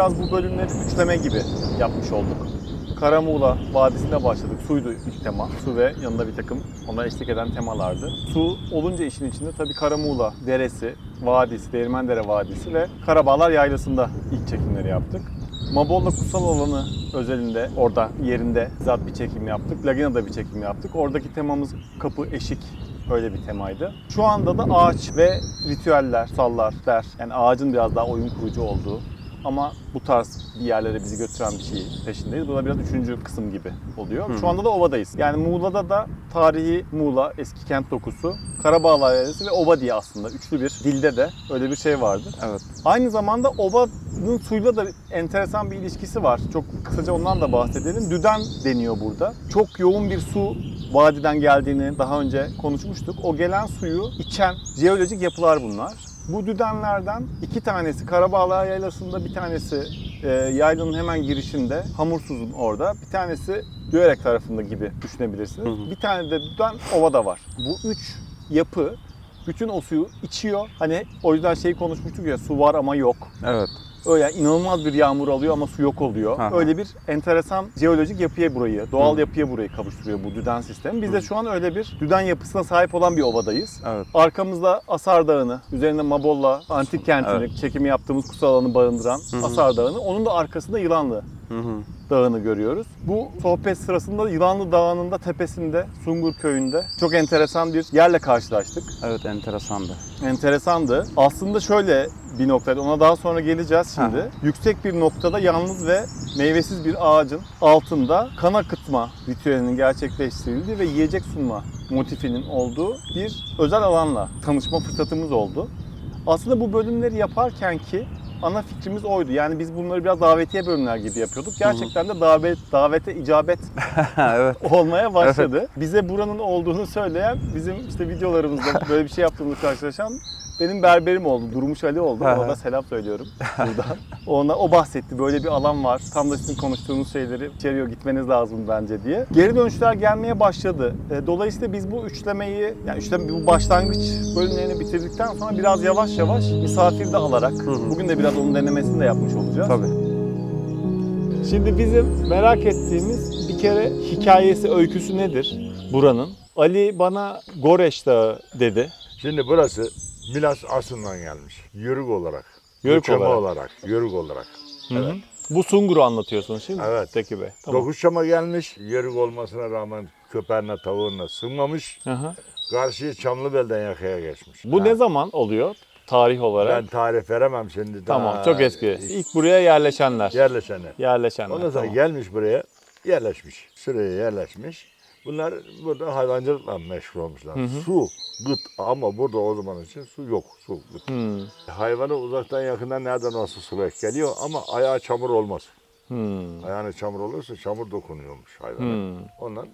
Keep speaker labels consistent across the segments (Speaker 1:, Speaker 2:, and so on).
Speaker 1: Biraz bu bölümleri üçleme gibi yapmış olduk. Karamuğla Vadisi'ne başladık. Suydu ilk tema. Su ve yanında bir takım ona eşlik eden temalardı. Su olunca işin içinde tabii Karamuğla Deresi, Vadisi, Değirmendere Vadisi ve Karabağlar Yaylası'nda ilk çekimleri yaptık. Mabolla Kutsal Alanı özelinde orada yerinde zat bir çekim yaptık. Lagina'da bir çekim yaptık. Oradaki temamız kapı, eşik öyle bir temaydı. Şu anda da ağaç ve ritüeller, sallar, der. Yani ağacın biraz daha oyun kurucu olduğu ama bu tarz bir yerlere bizi götüren bir şey peşindeyiz. Bu da biraz üçüncü kısım gibi oluyor. Şu anda da ovadayız. Yani Muğla'da da tarihi Muğla, eski kent dokusu, Karabağlar Yaylası ve ova diye aslında üçlü bir dilde de öyle bir şey vardı.
Speaker 2: Evet.
Speaker 1: Aynı zamanda ovanın suyla da enteresan bir ilişkisi var. Çok kısaca ondan da bahsedelim. Düden deniyor burada. Çok yoğun bir su vadiden geldiğini daha önce konuşmuştuk. O gelen suyu içen jeolojik yapılar bunlar. Bu düdenlerden iki tanesi Karabağlar Yaylası'nda, bir tanesi e, yaylanın hemen girişinde, Hamursuz'un orada. Bir tanesi Düerek tarafında gibi düşünebilirsiniz.
Speaker 2: Hı hı.
Speaker 1: Bir tane de düden ovada var. Bu üç yapı bütün o suyu içiyor. Hani o yüzden şeyi konuşmuştuk ya su var ama yok.
Speaker 2: Evet.
Speaker 1: Öyle inanılmaz bir yağmur alıyor ama su yok oluyor.
Speaker 2: Aha.
Speaker 1: Öyle bir enteresan jeolojik yapıya burayı, doğal
Speaker 2: Hı.
Speaker 1: yapıya burayı kavuşturuyor bu düden sistemi. Biz de
Speaker 2: Hı.
Speaker 1: şu an öyle bir düden yapısına sahip olan bir ovadayız.
Speaker 2: Evet.
Speaker 1: Arkamızda Asar Dağı'nı, üzerinde Mabolla antik kentini,
Speaker 2: Evet.
Speaker 1: çekimi yaptığımız kutsal alanı barındıran
Speaker 2: hı.
Speaker 1: Asar Dağı'nı. Onun da arkasında Yılanlı
Speaker 2: Hı hı.
Speaker 1: Dağı'nı görüyoruz. Bu sohbet sırasında Yılanlı Dağı'nın da tepesinde, Sungur Köyü'nde çok enteresan bir yerle karşılaştık.
Speaker 2: Evet enteresandı.
Speaker 1: Enteresandı. Aslında şöyle bir noktada, ona daha sonra geleceğiz şimdi.
Speaker 2: Hı.
Speaker 1: Yüksek bir noktada yalnız ve meyvesiz bir ağacın altında kan akıtma ritüelinin gerçekleştirildiği ve yiyecek sunma motifinin olduğu bir özel alanla tanışma fırsatımız oldu. Aslında bu bölümleri yaparken ki ana fikrimiz oydu. Yani biz bunları biraz davetiye bölümler gibi yapıyorduk. Gerçekten de davet, davete icabet
Speaker 2: evet.
Speaker 1: olmaya başladı. Bize buranın olduğunu söyleyen bizim işte videolarımızda böyle bir şey yaptığımızda karşılaşan benim berberim oldu. Durmuş Ali oldu. Ona da selam söylüyorum buradan. Ona o bahsetti. Böyle bir alan var. Tam da sizin konuştuğunuz şeyleri içeriyor gitmeniz lazım bence diye. Geri dönüşler gelmeye başladı. E, Dolayısıyla biz bu üçlemeyi yani üçleme bu başlangıç bölümlerini bitirdikten sonra biraz yavaş yavaş misafir de alarak
Speaker 2: hı.
Speaker 1: bugün de biraz onun denemesini de yapmış olacağız.
Speaker 2: Tabii.
Speaker 1: Şimdi bizim merak ettiğimiz bir kere hikayesi, öyküsü nedir buranın? Ali bana Goreş Dağı dedi.
Speaker 3: Şimdi burası Milas Aslı'ndan gelmiş. Yörük olarak.
Speaker 1: Yörük
Speaker 3: göçebe
Speaker 1: olarak.
Speaker 3: olarak. Yörük olarak.
Speaker 1: Hı hı.
Speaker 3: Evet.
Speaker 1: Bu Sungur'u anlatıyorsunuz şimdi.
Speaker 3: Evet.
Speaker 1: Zeki Bey. Tamam.
Speaker 3: Dokuşçama gelmiş. Yörük olmasına rağmen köpeğine tavuğuna sığmamış.
Speaker 1: Hı hı.
Speaker 3: Karşıyı Çamlıbel'den yakaya geçmiş.
Speaker 1: Bu ne zaman oluyor tarih olarak?
Speaker 3: Ben tarih veremem şimdi.
Speaker 1: tamam
Speaker 3: daha
Speaker 1: çok eski. İlk buraya yerleşenler.
Speaker 3: Yerleşeni.
Speaker 1: Yerleşenler.
Speaker 3: Ondan sonra
Speaker 1: tamam.
Speaker 3: gelmiş buraya. Yerleşmiş. Sıraya yerleşmiş. Bunlar burada hayvancılıkla meşgul olmuşlar.
Speaker 1: Hı hı.
Speaker 3: Su, gıt ama burada o zaman için su yok. Su, gıt.
Speaker 1: Hmm.
Speaker 3: Hayvanı uzaktan yakından nereden olsa sulayıp geliyor ama ayağı çamur olmaz.
Speaker 1: Hmm.
Speaker 3: Ayağına çamur olursa çamur dokunuyormuş hayvana. Ondan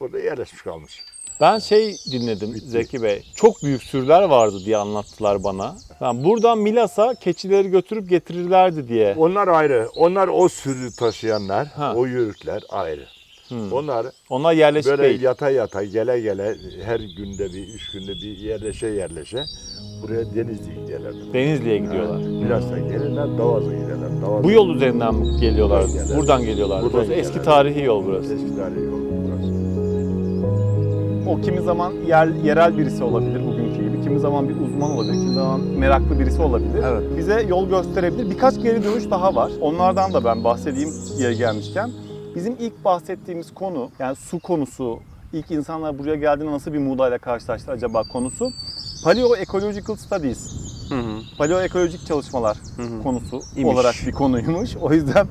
Speaker 3: burada yerleşmiş kalmış.
Speaker 1: Ben şey dinledim
Speaker 3: Bitti.
Speaker 1: Zeki Bey. Çok büyük sürüler vardı diye anlattılar bana. Yani buradan Milas'a keçileri götürüp getirirlerdi diye.
Speaker 3: Onlar ayrı. Onlar o sürü taşıyanlar,
Speaker 1: Ha.
Speaker 3: o yörükler ayrı.
Speaker 1: Hmm.
Speaker 3: Onlar
Speaker 1: Onlar yerleşik
Speaker 3: böyle
Speaker 1: değil.
Speaker 3: yata yata gele gele her günde bir, üç günde bir yerleşe yerleşe buraya Denizli'ye giderlerdi.
Speaker 1: Denizli'ye gidiyorlar.
Speaker 3: Birazdan gelirler Davaz'a giderler. Davaz'a
Speaker 1: Bu yol üzerinden mi geliyorlar?
Speaker 3: Buradan gelirler.
Speaker 1: Buradan geliyorlar.
Speaker 3: Buradan
Speaker 1: burası
Speaker 3: gelirler.
Speaker 1: eski tarihi yol burası.
Speaker 3: Eski tarihi yol burası.
Speaker 1: O kimi zaman yer, yerel birisi olabilir bugünkü gibi. Kimi zaman bir uzman olabilir. Kimi zaman meraklı birisi olabilir.
Speaker 2: Evet.
Speaker 1: Bize yol gösterebilir. Birkaç geri dönüş daha var. Onlardan da ben bahsedeyim yeri gelmişken. Bizim ilk bahsettiğimiz konu yani su konusu, ilk insanlar buraya geldiğinde nasıl bir Muğla'yla karşılaştı acaba konusu. Paleo-Ecological Studies,
Speaker 2: Hı hı.
Speaker 1: paleoekolojik çalışmalar
Speaker 2: Hı hı.
Speaker 1: konusu
Speaker 2: İmiş.
Speaker 1: olarak bir konuymuş. O yüzden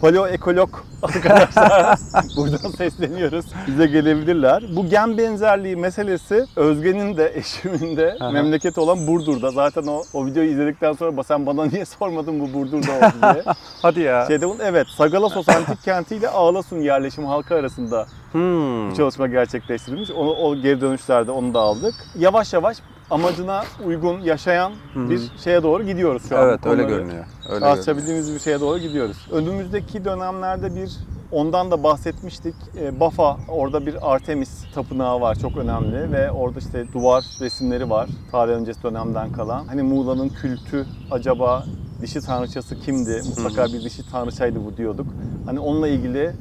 Speaker 1: paleoekolog arkadaşlar buradan sesleniyoruz. Bize gelebilirler. Bu gen benzerliği meselesi Özge'nin de eşimin de
Speaker 2: Aha.
Speaker 1: memleketi olan Burdur'da. Zaten o, o videoyu izledikten sonra sen bana niye sormadın bu Burdur'da oldu diye.
Speaker 2: Hadi ya.
Speaker 1: Şeyde bunun evet Sagalassos antik kenti ile Ağlasun yerleşim halkı arasında
Speaker 2: Hmm.
Speaker 1: bir çalışma gerçekleştirilmiş. Onu, o geri dönüşlerde onu da aldık. Yavaş yavaş amacına uygun yaşayan
Speaker 2: Hı hı.
Speaker 1: bir şeye doğru gidiyoruz şu an.
Speaker 2: Evet öyle görünüyor. Öyle görünüyor.
Speaker 1: tartışabildiğimiz bir şeye doğru gidiyoruz. Önümüzdeki dönemlerde bir ondan da bahsetmiştik. E, Bafa orada bir Artemis tapınağı var çok önemli ve orada işte duvar resimleri var tarih öncesi dönemden kalan. Hani Muğla'nın kültü acaba dişi tanrıçası kimdi? Mutlaka bir dişi tanrıçaydı bu diyorduk. Hani onunla ilgili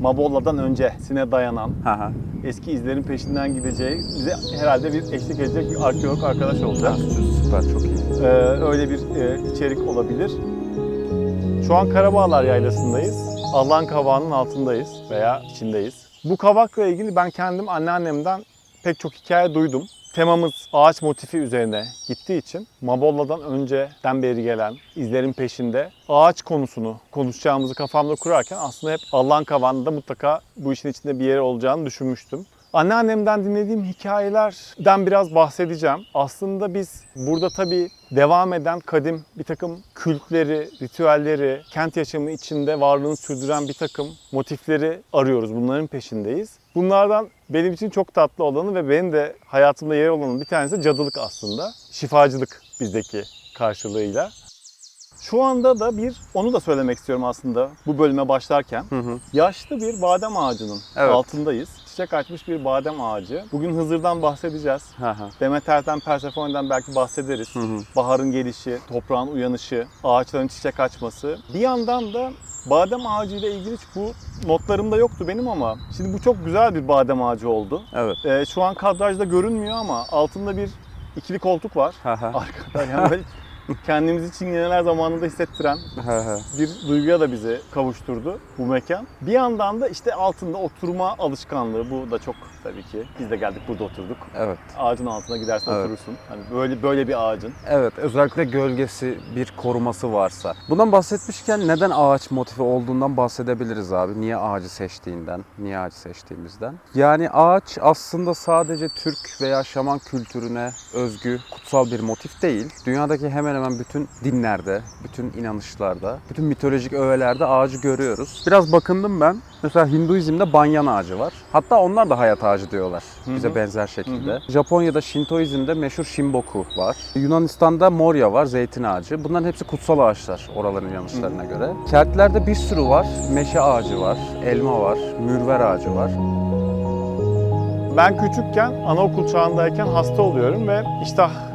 Speaker 1: Mabolla'dan öncesine dayanan
Speaker 2: hı.
Speaker 1: eski izlerin peşinden gideceği bize herhalde bir eşlik edecek bir arkeolog arkadaş olacak.
Speaker 2: Süper çok iyi.
Speaker 1: Ee, öyle bir e, içerik olabilir. Şu an Karabağlar Yaylası'ndayız. Allah'ın kavağının altındayız veya içindeyiz. Bu kavakla ilgili ben kendim anneannemden pek çok hikaye duydum. Temamız ağaç motifi üzerine gittiği için Mabolla'dan önceden beri gelen izlerin peşinde ağaç konusunu konuşacağımızı kafamda kurarken aslında hep Allah'ın kavağında mutlaka bu işin içinde bir yeri olacağını düşünmüştüm. Anneannemden dinlediğim hikayelerden biraz bahsedeceğim. Aslında biz burada tabii devam eden kadim bir takım kültleri, ritüelleri, kent yaşamı içinde varlığını sürdüren bir takım motifleri arıyoruz. Bunların peşindeyiz. Bunlardan benim için çok tatlı olanı ve benim de hayatımda yer olanı bir tanesi cadılık aslında. Şifacılık bizdeki karşılığıyla. Şu anda da bir, onu da söylemek istiyorum aslında bu bölüme başlarken.
Speaker 2: Hı hı.
Speaker 1: Yaşlı bir badem ağacının
Speaker 2: Evet.
Speaker 1: altındayız. Çiçek açmış bir badem ağacı. Bugün Hızır'dan bahsedeceğiz.
Speaker 2: Hı hı.
Speaker 1: Demeter'den, Persephone'den belki bahsederiz.
Speaker 2: Hı hı.
Speaker 1: Baharın gelişi, toprağın uyanışı, ağaçların çiçek açması. Bir yandan da badem ağacıyla ilgili bu notlarımda yoktu benim ama şimdi bu çok güzel bir badem ağacı oldu.
Speaker 2: Evet.
Speaker 1: Ee, şu an kadrajda görünmüyor ama altında bir ikili koltuk var. Arkada yani böyle kendimizi çingeneler zamanında hissettiren bir duyguya da bizi kavuşturdu bu mekan. Bir yandan da işte altında oturma alışkanlığı bu da çok tabii ki. Biz de geldik burada oturduk.
Speaker 2: Evet.
Speaker 1: Ağacın altına gidersen
Speaker 2: Evet.
Speaker 1: oturursun. Hani böyle böyle bir ağacın.
Speaker 2: Evet, özellikle gölgesi bir koruması varsa. Bundan bahsetmişken neden ağaç motifi olduğundan bahsedebiliriz abi. Niye ağacı seçtiğinden, niye ağacı seçtiğimizden. Yani ağaç aslında sadece Türk veya Şaman kültürüne özgü kutsal bir motif değil. Dünyadaki hemen hemen bütün dinlerde, bütün inanışlarda, bütün mitolojik öğelerde ağacı görüyoruz. Biraz bakındım ben. Mesela Hinduizm'de banyan ağacı var. Hatta onlar da hayat ağacı diyorlar. Bize
Speaker 1: hı.
Speaker 2: benzer şekilde. Japonya'da Şintoizm'de meşhur Shinboku var. Yunanistan'da Moria var, zeytin ağacı. Bunların hepsi kutsal ağaçlar oraların inanışlarına göre. Keltlerde bir sürü var. Meşe ağacı var, elma var, mürver ağacı var.
Speaker 1: Ben küçükken anaokul çağındayken hasta oluyorum ve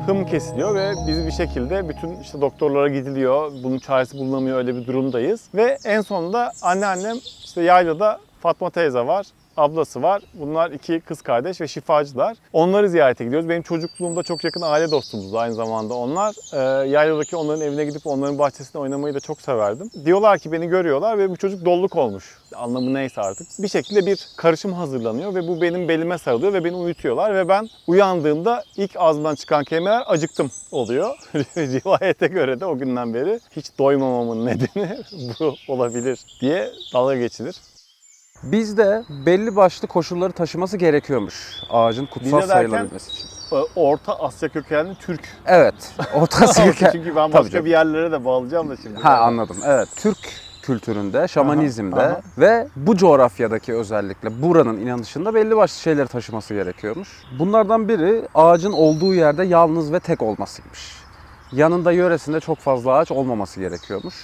Speaker 1: iştahım kesiliyor ve biz bir şekilde bütün işte doktorlara gidiliyor. Bunun çaresi bulunamıyor öyle bir durumdayız. Ve en sonunda anneannem işte yaylada Fatma teyze var. Ablası var. Bunlar iki kız kardeş ve şifacılar. Onları ziyarete gidiyoruz. Benim çocukluğumda çok yakın aile dostumuz aynı zamanda onlar. Ee, yayladaki onların evine gidip onların bahçesinde oynamayı da çok severdim. Diyorlar ki beni görüyorlar ve bu çocuk dolluk olmuş. Anlamı neyse artık. Bir şekilde bir karışım hazırlanıyor ve bu benim belime sarılıyor ve beni uyutuyorlar ve ben uyandığımda ilk ağzımdan çıkan kelimeler acıktım oluyor. Rivayete göre de o günden beri hiç doymamamın nedeni bu olabilir diye dalga geçilir.
Speaker 2: Bizde belli başlı koşulları taşıması gerekiyormuş ağacın kutsal
Speaker 1: derken-
Speaker 2: sayılabilmesi için.
Speaker 1: Ee, Orta Asya kökenli Türk.
Speaker 2: Evet. Orta Asya
Speaker 1: Çünkü ben
Speaker 2: Tabii
Speaker 1: başka
Speaker 2: canım.
Speaker 1: bir yerlere de bağlayacağım da şimdi.
Speaker 2: Ha anladım. Evet. Türk kültüründe, şamanizmde
Speaker 1: aha.
Speaker 2: ve bu coğrafyadaki özellikle buranın inanışında belli başlı şeyleri taşıması gerekiyormuş. Bunlardan biri ağacın olduğu yerde yalnız ve tek olmasıymış. Yanında yöresinde çok fazla ağaç olmaması gerekiyormuş.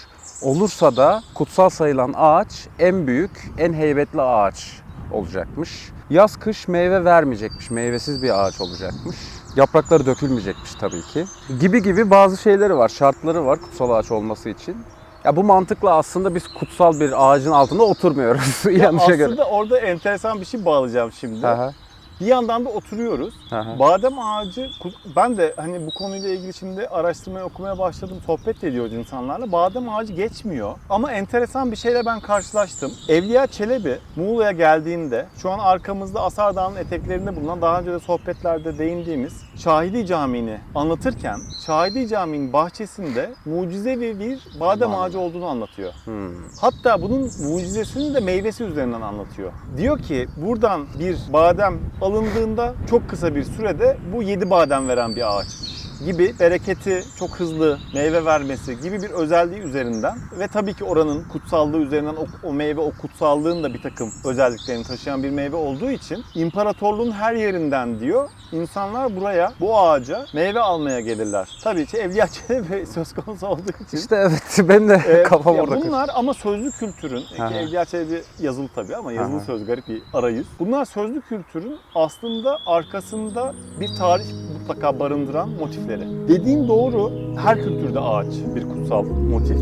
Speaker 2: Olursa da kutsal sayılan ağaç en büyük, en heybetli ağaç olacakmış. Yaz kış meyve vermeyecekmiş, meyvesiz bir ağaç olacakmış. Yaprakları dökülmeyecekmiş tabii ki. Gibi gibi bazı şeyleri var, şartları var kutsal ağaç olması için. Ya bu mantıkla aslında biz kutsal bir ağacın altında oturmuyoruz
Speaker 1: Ya
Speaker 2: yanlışa göre.
Speaker 1: aslında orada enteresan bir şey bağlayacağım şimdi.
Speaker 2: Aha,
Speaker 1: Bir yandan da oturuyoruz.
Speaker 2: aha.
Speaker 1: Badem ağacı, ben de hani bu konuyla ilgili şimdi araştırmaya okumaya başladım. Sohbet ediyoruz insanlarla. Badem ağacı geçmiyor. Ama enteresan bir şeyle ben karşılaştım. Evliya Çelebi Muğla'ya geldiğinde şu an arkamızda Asar Dağı'nın eteklerinde bulunan daha önce de sohbetlerde değindiğimiz Şahidi Camii'ni anlatırken Şahidi Camii'nin bahçesinde mucizevi bir badem ağacı olduğunu anlatıyor.
Speaker 2: Hmm.
Speaker 1: Hatta bunun mucizesini de meyvesi üzerinden anlatıyor. Diyor ki buradan bir badem alındığında çok kısa bir sürede bu 7 badem veren bir ağaçmış gibi bereketi çok hızlı meyve vermesi gibi bir özelliği üzerinden ve tabii ki oranın kutsallığı üzerinden o, o meyve o kutsallığın da bir takım özelliklerini taşıyan bir meyve olduğu için imparatorluğun her yerinden diyor insanlar buraya bu ağaca meyve almaya gelirler. Tabii ki Evliya Çelebi söz konusu olduğu için
Speaker 2: İşte evet ben de
Speaker 1: ee,
Speaker 2: kafam orada.
Speaker 1: Bunlar ama sözlü kültürün,
Speaker 2: Aha.
Speaker 1: ki Evliya Çelebi yazılı tabii ama yazılı
Speaker 2: Aha.
Speaker 1: söz garip bir arayüz. Bunlar sözlü kültürün aslında arkasında bir tarih mutlaka barındıran motifleri. Dediğin doğru. Her kültürde ağaç bir kutsal motif.